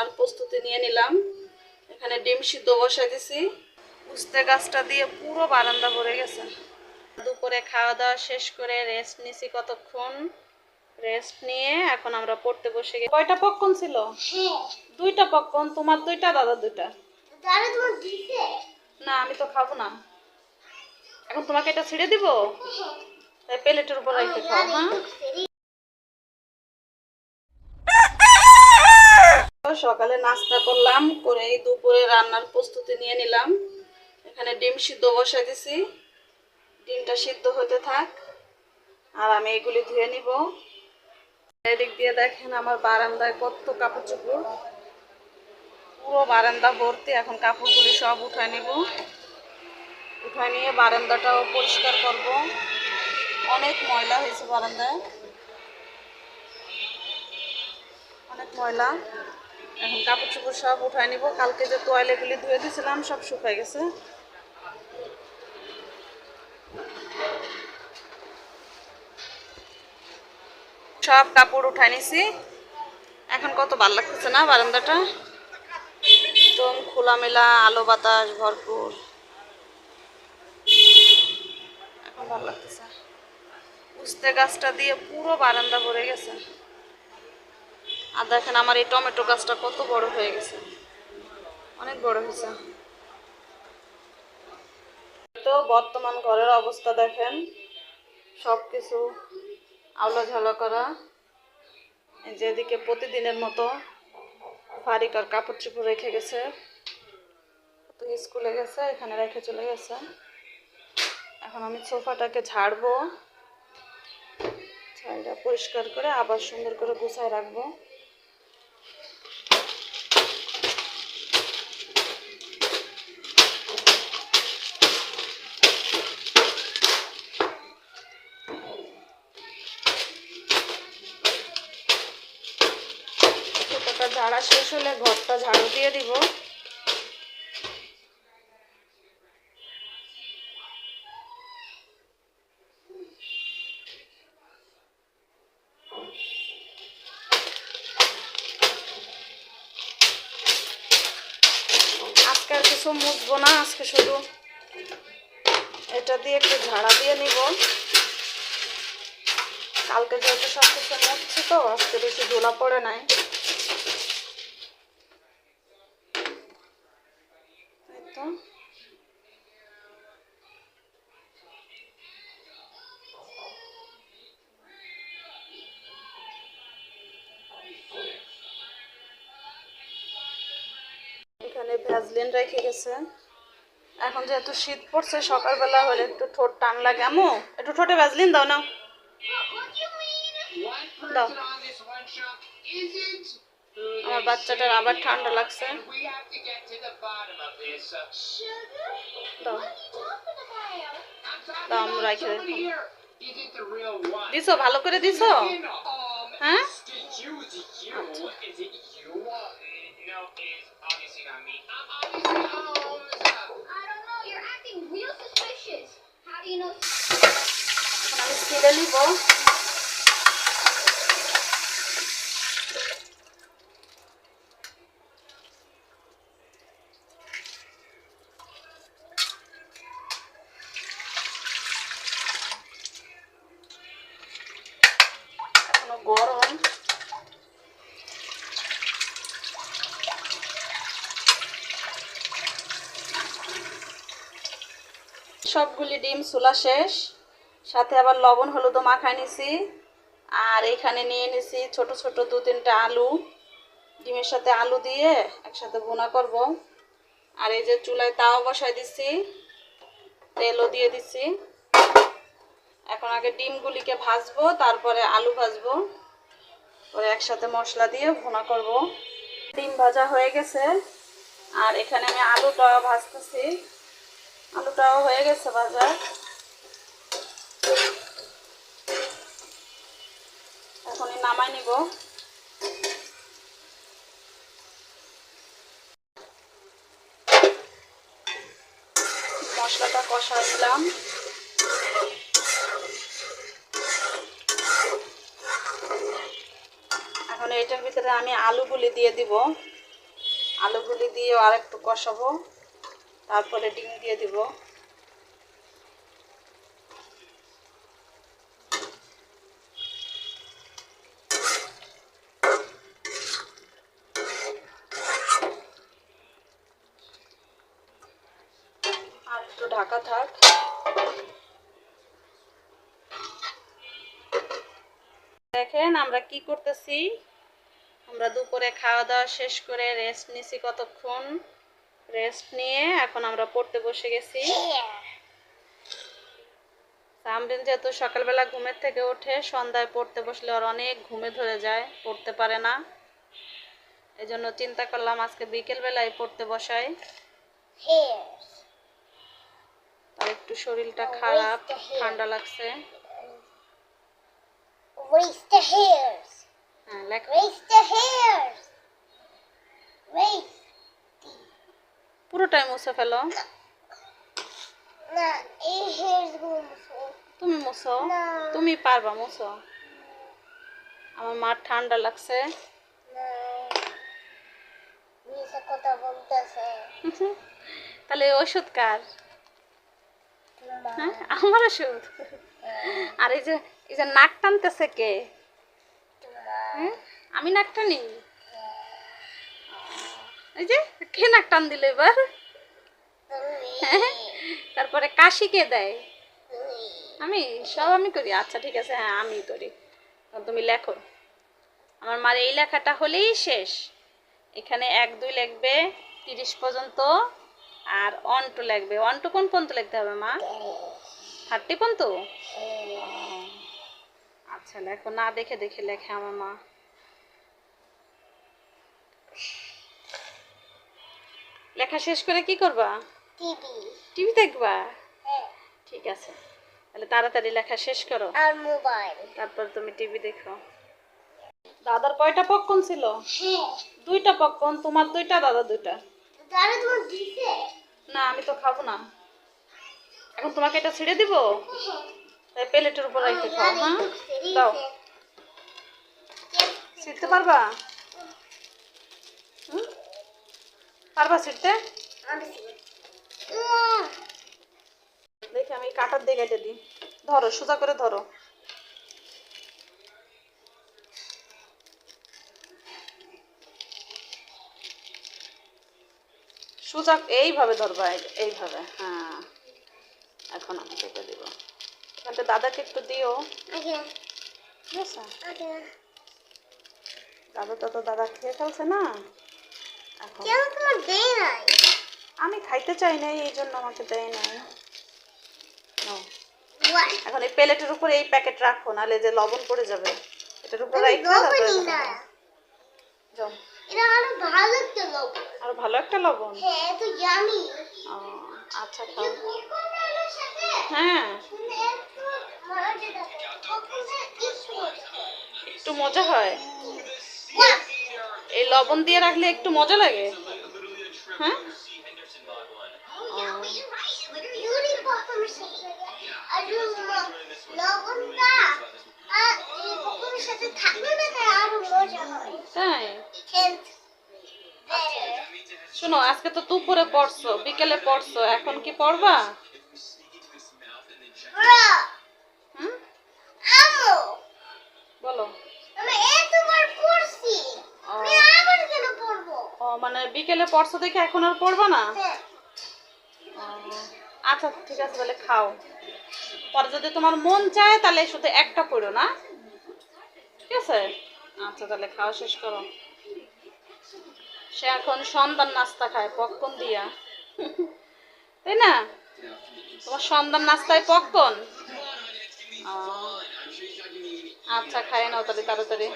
রান্নার প্রস্তুতি নিয়ে নিলাম। এখানে ডিম সিদ্ধ বসাই দিছি। উস্তে গাছটা দিয়ে পুরো বারান্দা ভরে গেছে। দুপুরে খাওয়া দাওয়া শেষ করে রেস্ট নিছি কতক্ষণ? রেস্ট নিয়ে এখন আমরা পড়তে বসে গেছি। কয়টা পক্ষণ ছিল? হ্যাঁ দুইটা পক্ষণ তোমার দুইটা দাদা দুইটা না আমি তো খাব না। এখন তোমাকে এটা ছেড়ে দিব? তাই প্লেটের উপর রেখে খাও হ্যাঁ? সকালে নাস্তা করলাম, করে এই দুপুরে রান্নার প্রস্তুতি নিয়ে নিলাম। এখানে ডিম সিদ্ধ বসাই দিছি। ডিমটা সিদ্ধ হতে থাক। আর আমি এগুলি ধুয়ে নিব। এদিক দিয়ে দেখেন আমার বারান্দায় কত কাপড় চোপড়। পুরো বারান্দা ভর্তি, এখন কাপড়গুলি সব উঠায় নিব। উঠায় নিয়ে বারান্দাটাও পরিষ্কার করব। অনেক ময়লা হয়েছে বারান্দায়। অনেক ময়লা। এখন কাপড় চোপড় সব উঠায় নিব। কালকে যে তোয়ালেগুলি ধুয়ে দিয়েছিলাম, সব শুকায় গেছে। সব কাপড় উঠায় নিছি। এখন কত ভালো লাগতেছে না বারান্দাটা? একদম খোলামেলা, আলো বাতাস, ভরপুর। এখন ভালো লাগতেছে। উস্তে গাছটা দিয়ে পুরো বারান্দা ভরে গেছে। আর দেখেন আমার এই টমেটো গাছটা কত বড় হয়ে গেছে। অনেক বড় হয়েছে। তো বর্তমান ঘরের অবস্থা দেখেন সব কিছু আলো ঝালা করা যেদিকে প্রতিদিনের মতো ফারিকার কাপড় চোপড় রেখে গেছে। তো স্কুলে গেছে, এখানে রেখে চলে গেছে। এখন আমি সোফাটাকে ঝাড়বো ঝাড়টা পরিষ্কার করে আবার সুন্দর করে গুছায় রাখব। ঝাড়া শেষ হলে ঘরটা ঝাড়ু দিয়ে দিব। আজকে কিছু মুছবো না, আজকে শুধু এটা দিয়ে একটু ঝাড়া দিয়ে নিব। কালকে যেহেতু সব কিছু মুছছি তো, আজকে বেশি ধুলা পড়ে নাই। এখানে ভ্যাজলিন রেখে গেছে। এখন যেহেতু শীত পড়ছে, সকালবেলা হলে একটু ঠোঁট টান লাগে। আমো একটু ঠোঁটে ভ্যাজলিন দাও না। দাও। আমার বাচ্চাটার আবার ঠান্ডা লাগছে। দাও। দাও আমরা রেখে। ভালো করে দিছো? Huh? it you, Is it you, is it you? No, it's obviously not me. I'm obviously home. I don't know, you're acting real suspicious. How do you know? Can I see the label? সবগুলি ডিম ছোলা শেষ। সাথে আবার লবণ হলুদও মাখাই নিছি। আর এখানে নিয়ে নিছি ছোট ছোট দু তিনটা আলু। ডিমের সাথে আলু দিয়ে একসাথে ভুনা করব। আর এই যে চুলায় তাও বসাই দিছি, তেলও দিয়ে দিছি। এখন আগে ডিমগুলিকে ভাজবো, তারপরে আলু ভাজবো। পরে একসাথে মশলা দিয়ে ভুনা করব। ডিম ভাজা হয়ে গেছে। আর এখানে আমি আলুটা ভাজতেছি। আলুটাও হয়ে গেছে ভাজা। এখনই নামাই নিব। মশলাটা কষাই দিলাম এখন এটার ভিতরে আমি আলুগুলি দিয়ে দিব। আলুগুলি দিয়ে আর একটু কষাবো। তারপরে ডিম দিয়ে দিব। আর একটু ঢাকা থাক। দেখেন আমরা কি করতেছি? আমরা দুপুরে খাওয়া দাওয়া শেষ করে রেস্ট নিছি কতক্ষণ? রেস্ট নিয়ে এখন আমরা পড়তে বসে গেছি সামরিন যেহেতু সকালবেলা ঘুমের থেকে উঠে সন্ধ্যায় পড়তে বসলে ওর অনেক ঘুমে ধরে যায় পড়তে পারে না এই জন্য চিন্তা করলাম আজকে বিকেলবেলায় পড়তে বসাই. তার একটু শরীরটা খারাপ ঠান্ডা লাগছে Raise the hairs. হ্যাঁ Raise the hairs. Raise. পুরোটাই মুছে ফেলো। না এই hairs গুলো মুছো। তুমি মুছো। তুমি পারবা মুছো? আমার মার ঠান্ডা লাগছে। তাহলে ওষুধ কার? হ্যাঁ আমার ওষুধ? আর এই যে এই যে নাক টানতেছে কে? হ্যাঁ? আমি নাক টানি? এই যে টান দিল এবার? তারপরে কাশি কে দেয়। আমি, সব আমি করি। আচ্ছা ঠিক আছে হ্যাঁ আমি করি। তুমি লেখো। আমার মার এই লেখাটা হলেই শেষ। এখানে এক, দুই লিখবে, তিরিশ পর্যন্ত, আর অন টু লিখবে। অন টু কোন পর্যন্ত লিখতে হবে, মা? থার্টি পর্যন্ত? আচ্ছা লেখো। না দেখে দেখে লেখে আমার মা। লেখা শেষ করে কি করবা? টিভি। টিভি দেখবা? হ্যাঁ ঠিক আছে। তাহলে তাড়াতাড়ি লেখা শেষ করো। আর মোবাইল। তারপর তুমি টিভি দেখো। দাদার কয়টা পক্ষণ ছিল? হ্যাঁ। দুইটা পক্ষণ তোমার দুইটা দাদা দুইটা না আমি তো খাব না। এখন তোমাকে এটা ছেড়ে দিব? তাই প্লেটের উপর রেখে খাও হ্যাঁ? দাও। ছিটতে পারবা? পারবা ছিটতে? দেখি আমি কাটার দিয়ে কেটে দিই। ধরো সোজা করে ধরো। সোজা এইভাবে ধরবা এই- এইভাবে হ্যাঁ। এখন আমি কেটে দিব। তাহলে দাদাকে একটু দিও। ঠিক আছে? দাদা তো তো দাদা খেয়ে ফেলছে না? এখন কেন তোমার দেয় নাই? আমি খাইতে চাই না এই জন্য আমাকে দেয় না নাও। এখন এই প্লেটের উপরে এই প্যাকেট রাখো নাহলে যে লবণ পড়ে যাবে এটার উপর যাও। এটা আরও ভালো একটা লবণ। আর ভালো একটা লবণ? হ্যাঁ তো আচ্ছা খাও। হ্যাঁ। একটু মজা হয়! এই লবণ দিয়ে রাখলে একটু মজা লাগে? হ্যাঁ? তাই? হয়. শোনো আজকে তো দুপুরে পড়ছো বিকেলে পড়ছো এখন কি পড়বা Bruh, হুম আম্মু, বলো আমি এতবার পড়ছি। আমি আবার কেন পড়ব? ও মানে বিকেলে পরশু দেখে এখন আর পড়বা না? হ্যাঁ, আচ্ছা ঠিক আছে তাহলে খাও। পরে যদি তোমার মন চায় তাহলে শুধু একটা পড়ো না? ঠিক আছে? আচ্ছা তাহলে খাওয়া শেষ করো। সে এখন সন্ধ্যার নাস্তা খায় পকন দিয়া। তাই না? তোমার সন্ধ্যার নাস্তায় পকন আচ্ছা খাই নাও তাহলে তাড়াতাড়ি।